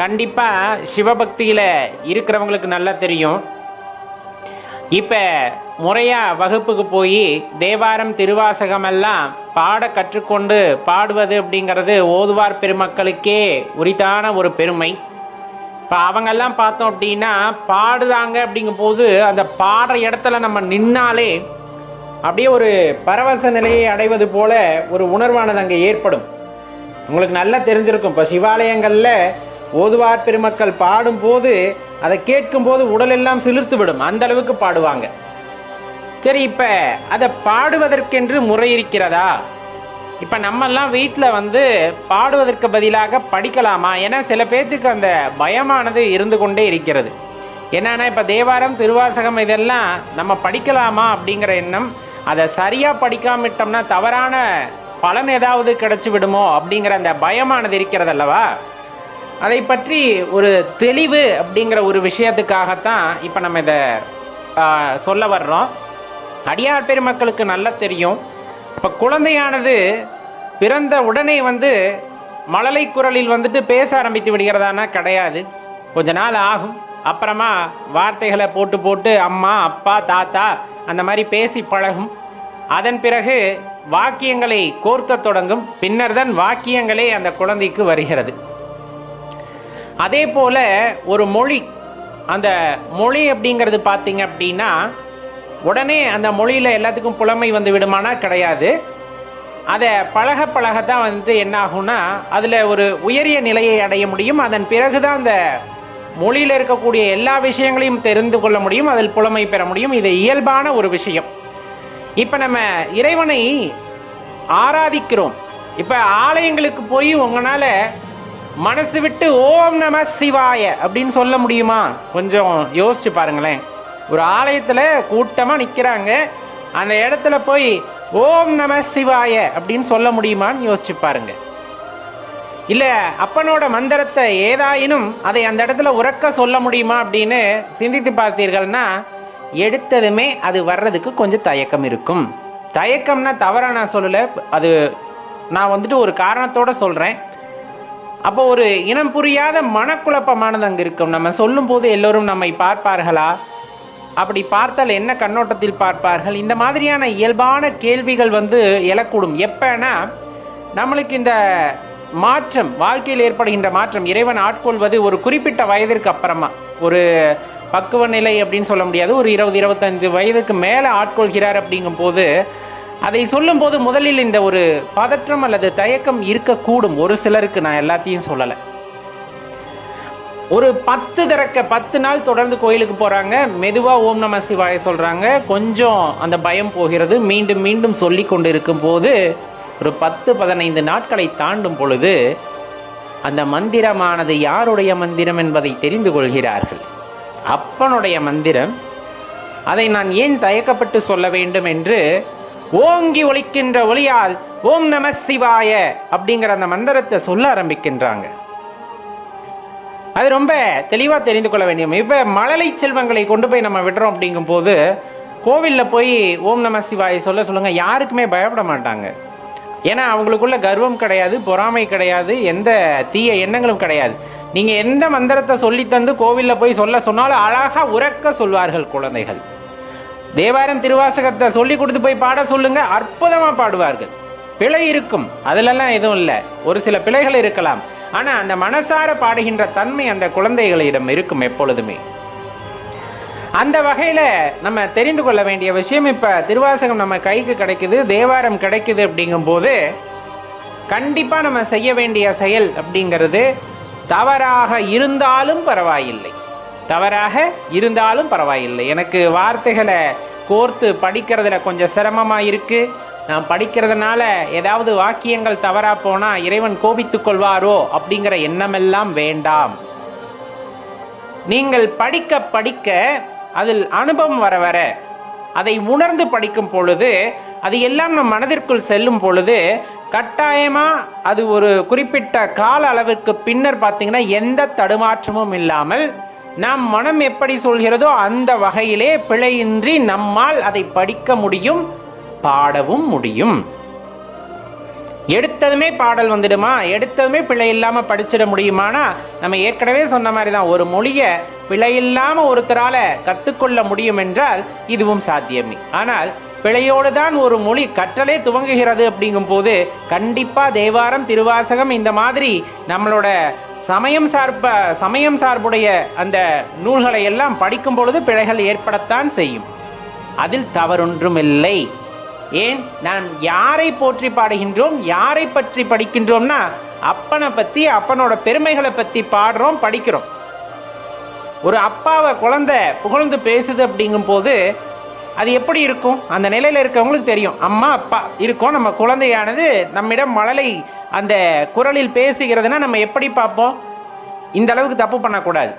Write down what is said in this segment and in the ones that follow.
கண்டிப்பாக சிவபக்தியில் இருக்கிறவங்களுக்கு நல்லா தெரியும். இப்போ முறையாக வகுப்புக்கு போய் தேவாரம் திருவாசகம் எல்லாம் பாட கற்றுக்கொண்டு பாடுவது அப்படிங்கிறது ஓதுவார் பெருமக்களுக்கே உரித்தான ஒரு பெருமை. இப்போ அவங்கெல்லாம் பார்த்தோம் அப்படின்னா பாடுறாங்க அப்படிங்கும்போது அந்த பாடுற இடத்துல நம்ம நின்னாலே அப்படியே ஒரு பரவச நிலையை அடைவது போல ஒரு உணர்வானது அங்கே ஏற்படும். உங்களுக்கு நல்லா தெரிஞ்சிருக்கும். இப்போ சிவாலயங்களில் ஓதுவார் பெருமக்கள் பாடும்போது அதை கேட்கும்போது உடலெல்லாம் சிலிர்த்து விடும் அந்த அளவுக்கு பாடுவாங்க. சரி இப்போ அதை பாடுவதற்கென்று முறை இருக்கிறதா? இப்போ நம்மெல்லாம் வீட்டில் வந்து பாடுவதற்கு பதிலாக படிக்கலாமா? ஏன்னா சில பேர்த்துக்கு அந்த பயமானது இருந்து கொண்டே இருக்கிறது. என்னன்னா இப்போ தேவாரம் திருவாசகம் இதெல்லாம் நம்ம படிக்கலாமா அப்படிங்கிற எண்ணம் அதை சரியாக படிக்காமட்டோம்னா தவறான பலன் ஏதாவது கிடைச்சி விடுமோ அப்படிங்கிற அந்த பயமானது இருக்கிறது அல்லவா? அதை பற்றி ஒரு தெளிவு அப்படிங்கிற ஒரு விஷயத்துக்காகத்தான் இப்போ நம்ம இதை சொல்ல வர்றோம். அடியார் பெருமக்களுக்கு நல்லா தெரியும். இப்போ குழந்தையானது பிறந்த உடனே வந்து மழலை குரலில் வந்துட்டு பேச ஆரம்பித்து விடுகிறதானா கிடையாது. கொஞ்ச நாள் ஆகும். அப்புறமா வார்த்தைகளை போட்டு போட்டு அம்மா அப்பா தாத்தா அந்த மாதிரி பேசி பழகும். அதன் பிறகு வாக்கியங்களை கோர்க்கத் தொடங்கும். பின்னர் தான் வாக்கியங்களே அந்த குழந்தைக்கு வருகிறது. அதே போல் ஒரு மொழி அந்த மொழி அப்படிங்கிறது பார்த்தீங்க அப்படின்னா உடனே அந்த மொழியில் எல்லாத்துக்கும் புலமை வந்து விடுமானா கிடையாது. அதை பழக பழக தான் வந்து என்ன ஆகும்னா அதில் ஒரு உயரிய நிலையை அடைய முடியும். அதன் பிறகு தான் அந்த மொழியில் இருக்கக்கூடிய எல்லா விஷயங்களையும் தெரிந்து கொள்ள முடியும். அதில் புலமை பெற முடியும். இது இயல்பான ஒரு விஷயம். இப்போ நம்ம இறைவனை ஆராதிக்கிறோம். இப்போ ஆலயங்களுக்கு போய் உங்களால் மனசு விட்டு ஓம் நம சிவாய அப்படின்னு சொல்ல முடியுமா? கொஞ்சம் யோசிச்சு பாருங்களேன். ஒரு ஆலயத்தில் கூட்டமாக நிற்கிறாங்க அந்த இடத்துல போய் ஓம் நம சிவாய அப்படின்னு சொல்ல முடியுமான்னு யோசிச்சு பாருங்க. இல்லை அப்பனோட மந்திரத்தை ஏதாயினும் அதை அந்த இடத்துல உறக்க சொல்ல முடியுமா அப்படின்னு சிந்தித்து பார்த்தீர்கள்னா எடுத்ததுமே அது வர்றதுக்கு கொஞ்சம் தயக்கம் இருக்கும். தயக்கம்னா தவறாக நான் சொல்லலை. அது நான் வந்துட்டு ஒரு காரணத்தோடு சொல்கிறேன் அப்போ ஒரு இனம் புரியாத மனக்குழப்பமானது அங்கே இருக்கும். நம்ம சொல்லும்போது எல்லோரும் நம்மை பார்ப்பார்களா? அப்படி பார்த்தால் என்ன கண்ணோட்டத்தில் பார்ப்பார்கள்? இந்த மாதிரியான இயல்பான கேள்விகள் வந்து எழக்கூடும். எப்பன்னா நம்மளுக்கு இந்த மாற்றம் வாழ்க்கையில் ஏற்படுகின்ற மாற்றம் இறைவன் ஆட்கொள்வது ஒரு குறிப்பிட்ட வயதிற்கு அப்புறமா. ஒரு பக்குவ நிலை அப்படின்னு சொல்ல முடியாது. ஒரு இருபது இருபத்தஞ்சு வயதுக்கு மேலே ஆட்கொள்கிறார் அப்படிங்கும்போது அதை சொல்லும்போது முதலில் இந்த ஒரு பதற்றம் அல்லது தயக்கம் இருக்கக்கூடும். ஒரு சிலருக்கு நான் எல்லாத்தையும் சொல்லலை. ஒரு பத்து திறக்க பத்து நாள் தொடர்ந்து கோயிலுக்கு போகிறாங்க மெதுவாக ஓம் நம சிவாய சொல்கிறாங்க கொஞ்சம் அந்த பயம் போகிறது. மீண்டும் மீண்டும் சொல்லி கொண்டு இருக்கும்போது ஒரு பத்து பதினைந்து நாட்களை தாண்டும் பொழுது அந்த மந்திரமானது யாருடைய மந்திரம் என்பதை தெரிந்து கொள்கிறார்கள். அப்பனுடைய மந்திரம். அதை நான் ஏன் தயக்கப்பட்டு சொல்ல வேண்டும் என்று ஓங்கி ஒழிக்கின்ற ஒளியால் ஓம் நம சிவாய அப்படிங்கிற அந்த மந்திரத்தை சொல்ல ஆரம்பிக்கின்றாங்க. அது ரொம்ப தெளிவாக தெரிந்து கொள்ள வேண்டிய இப்போ மழலை செல்வங்களை கொண்டு போய் நம்ம விடுறோம் அப்படிங்கும்போது கோவிலில் போய் ஓம் நம சிவாய சொல்ல சொல்லுங்கள் யாருக்குமே பயப்பட மாட்டாங்க. ஏன்னா அவங்களுக்குள்ள கர்வம் கிடையாது பொறாமை கிடையாது எந்த தீய எண்ணங்களும் கிடையாது. நீங்கள் எந்த மந்திரத்தை சொல்லி தந்து கோவிலில் போய் சொல்ல சொன்னாலும் அழகாக உறக்க சொல்வார்கள் குழந்தைகள். தேவாரம் திருவாசகத்தை சொல்லி கொடுத்து போய் பாட சொல்லுங்க அற்புதமாக பாடுவார்கள். பிழை இருக்கும் அதிலெல்லாம் எதுவும் இல்லை. ஒரு சில பிழைகள் இருக்கலாம். ஆனால் அந்த மனசார பாடுகின்ற தன்மை அந்த குழந்தைகளிடம் இருக்கும் எப்பொழுதுமே. அந்த வகையில் நம்ம தெரிந்து கொள்ள வேண்டிய விஷயம் இப்போ திருவாசகம் நம்ம கைக்கு கிடைக்குது தேவாரம் கிடைக்குது அப்படிங்கும்போது கண்டிப்பாக நம்ம செய்ய வேண்டிய செயல் அப்படிங்கிறது தவறாக இருந்தாலும் பரவாயில்லை. தவறாக இருந்தாலும் பரவாயில்லை. எனக்கு வார்த்தைகளை கோர்த்து படிக்கிறதுல கொஞ்சம் சிரமமாக இருக்குது நான் படிக்கிறதுனால ஏதாவது வாக்கியங்கள் தவறாக போனால் இறைவன் கோபித்து கொள்வாரோ அப்படிங்கிற எண்ணமெல்லாம் வேண்டாம். நீங்கள் படிக்க படிக்க அதில் அனுபவம் வர வர அதை உணர்ந்து படிக்கும் பொழுது அது எல்லாம் நம் மனதிற்குள் செல்லும் பொழுது கட்டாயமாக அது ஒரு குறிப்பிட்ட கால அளவுக்கு பின்னர் பார்த்திங்கன்னா எந்த தடுமாற்றமும் இல்லாமல் நம் மனம் எப்படி சொல்கிறதோ அந்த வகையிலே பிழையின்றி நம்மால் அதை படிக்க முடியும் பாடவும் முடியும். எடுத்ததுமே பாடல் வந்துடுமா? எடுத்ததுமே பிழை இல்லாமல் படிச்சிட முடியுமானா? நம்ம ஏற்கனவே சொன்ன மாதிரி தான் ஒரு மொழியை பிழை இல்லாமல் ஒருத்தரால் கற்றுக்கொள்ள முடியும் என்றால் இதுவும் சாத்தியமே. ஆனால் பிழையோடு தான் ஒரு மொழி கற்றலே துவங்குகிறது அப்படிங்கும்போது கண்டிப்பாக தேவாரம் திருவாசகம் இந்த மாதிரி நம்மளோட சமயம் சார்ப சமயம் சார்புடைய அந்த நூல்களை எல்லாம் படிக்கும் பொழுது பிழைகள் ஏற்படத்தான் செய்யும். அதில் தவறொன்றுமில்லை. ஏன்? நாம் யாரை போற்றி பாடுகின்றோம்? யாரை பற்றி படிக்கின்றோம்னா அப்பனை பற்றி அப்பனோட பெருமைகளை பற்றி பாடுறோம் படிக்கிறோம். ஒரு அப்பாவை குழந்தை புகழ்ந்து பேசுது அப்படிங்கும்போது அது எப்படி இருக்கும்? அந்த நிலையில் இருக்கவங்களுக்கு தெரியும். அம்மா அப்பா இருக்கும் நம்ம குழந்தையானது நம்மிடம் மழலை அந்த குரலில் பேசுகிறதுனா நம்ம எப்படி பார்ப்போம்? இந்த அளவுக்கு தப்பு பண்ணக்கூடாது.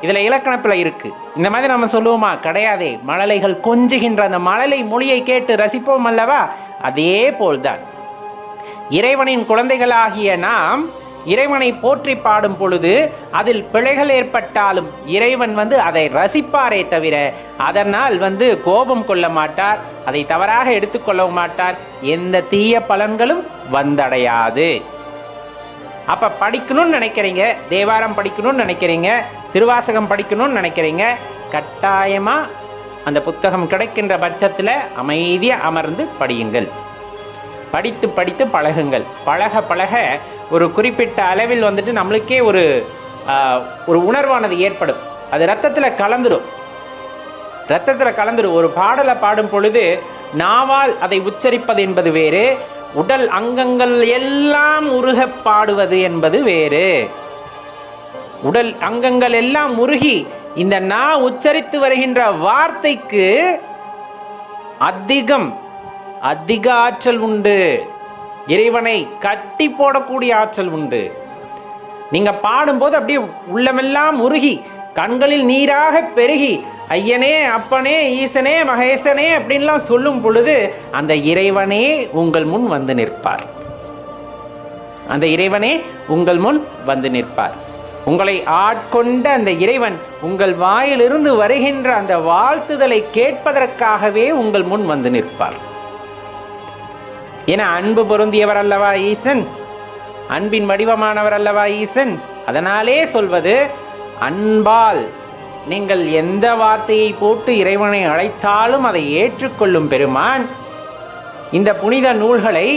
இதில் இலக்கணப்பில் இருக்குது இந்த மாதிரி நம்ம சொல்லுவோமா? கிடையாதே. மழலைகள் கொஞ்சுகின்ற அந்த மழலை மொழியை கேட்டு ரசிப்போம் அல்லவா? அதே போல்தான். இறைவனின் குழந்தைகளாகிய நாம் இறைவனை போற்றி பாடும் பொழுது அதில் பிழைகள் ஏற்பட்டாலும் இறைவன் வந்து அதை ரசிப்பாரே தவிர அதனால் வந்து கோபம் கொள்ள மாட்டார் அதை தவறாக எடுத்துக்கொள்ள மாட்டார். எந்த தீய பலன்களும் வந்தடையாது. அப்போ படிக்கணும்னு நினைக்கிறீங்க தேவாரம் படிக்கணும்னு நினைக்கிறீங்க திருவாசகம் படிக்கணும்னு நினைக்கிறீங்க கட்டாயமாக அந்த புத்தகம் கிடைக்கின்ற பட்சத்தில் அமைதியாக அமர்ந்து படியுங்கள். படித்து படித்து பழகுங்கள். பழக பழக ஒரு குறிப்பிட்ட அளவில் வந்துட்டு நம்மளுக்கே ஒரு ஒரு உணர்வானது ஏற்படும். அது ரத்தத்தில் கலந்துடும் ரத்தத்தில் கலந்துடும் ஒரு பாடலை பாடும் பொழுது நாவால் அதை உச்சரிப்பது என்பது வேறு உடல் அங்கங்கள் எல்லாம் உருக பாடுவது என்பது வேறு. உடல் அங்கங்கள் எல்லாம் உருகி இந்த நா உச்சரித்து வருகின்ற வார்த்தைக்கு அதிகம் அதிக ஆற்றல் உண்டு. இறைவனை கட்டி போடக்கூடிய ஆற்றல் உண்டு. நீங்க பாடும்போது அப்படியே உள்ளமெல்லாம் உருகி கண்களில் நீராக பெருகி ஐயனே அப்பனே ஈசனே மகேசனே அப்படின்லாம் சொல்லும் பொழுது அந்த இறைவனே உங்கள் முன் வந்து நிற்பார். அந்த இறைவனே உங்கள் முன் வந்து நிற்பார். உங்களை ஆட்கொண்ட அந்த இறைவன் உங்கள் வாயிலிருந்து வருகின்ற அந்த வாழ்த்துதலை கேட்பதற்காகவே உங்கள் முன் வந்து நிற்பார். என அன்பு பொருந்தியவர் அல்லவா ஈசன்? அன்பின் வடிவமானவர் அல்லவா ஈசன்? அதனாலே சொல்வது அன்பால் நீங்கள் எந்த வார்த்தையை போட்டு இறைவனை அழைத்தாலும் அதை ஏற்றுக்கொள்ளும் பெருமான். இந்த புனித நூல்களை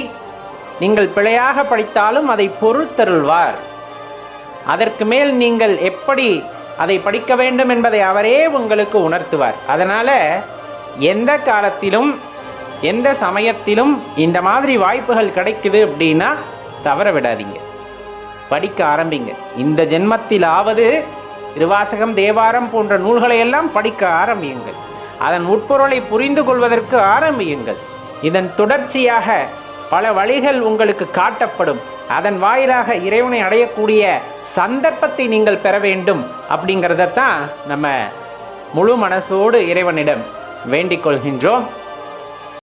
நீங்கள் பிழையாக படித்தாலும் அதை பொருள்தருள்வார் அதற்கு மேல் நீங்கள் எப்படி அதை படிக்க வேண்டும் என்பதை அவரே உங்களுக்கு உணர்த்துவார். அதனால் எந்த காலத்திலும் எந்த சமயத்திலும் இந்த மாதிரி வாய்ப்புகள் கிடைக்குது அப்படின்னா தவற விடாதீங்க. படிக்க ஆரம்பிங்க. இந்த ஜென்மத்திலாவது திருவாசகம் தேவாரம் போன்ற நூல்களை எல்லாம் படிக்க ஆரம்பியுங்கள். அதன் உட்பொருளை புரிந்து கொள்வதற்கு ஆரம்பியுங்கள். இதன் தொடர்ச்சியாக பல வழிகள் உங்களுக்கு காட்டப்படும். அதன் வாயிலாக இறைவனை அடையக்கூடிய சந்தர்ப்பத்தை நீங்கள் பெற வேண்டும் அப்படிங்கிறத தான் நம்ம முழு மனசோடு இறைவனிடம் வேண்டிக் கொள்கின்றோம்.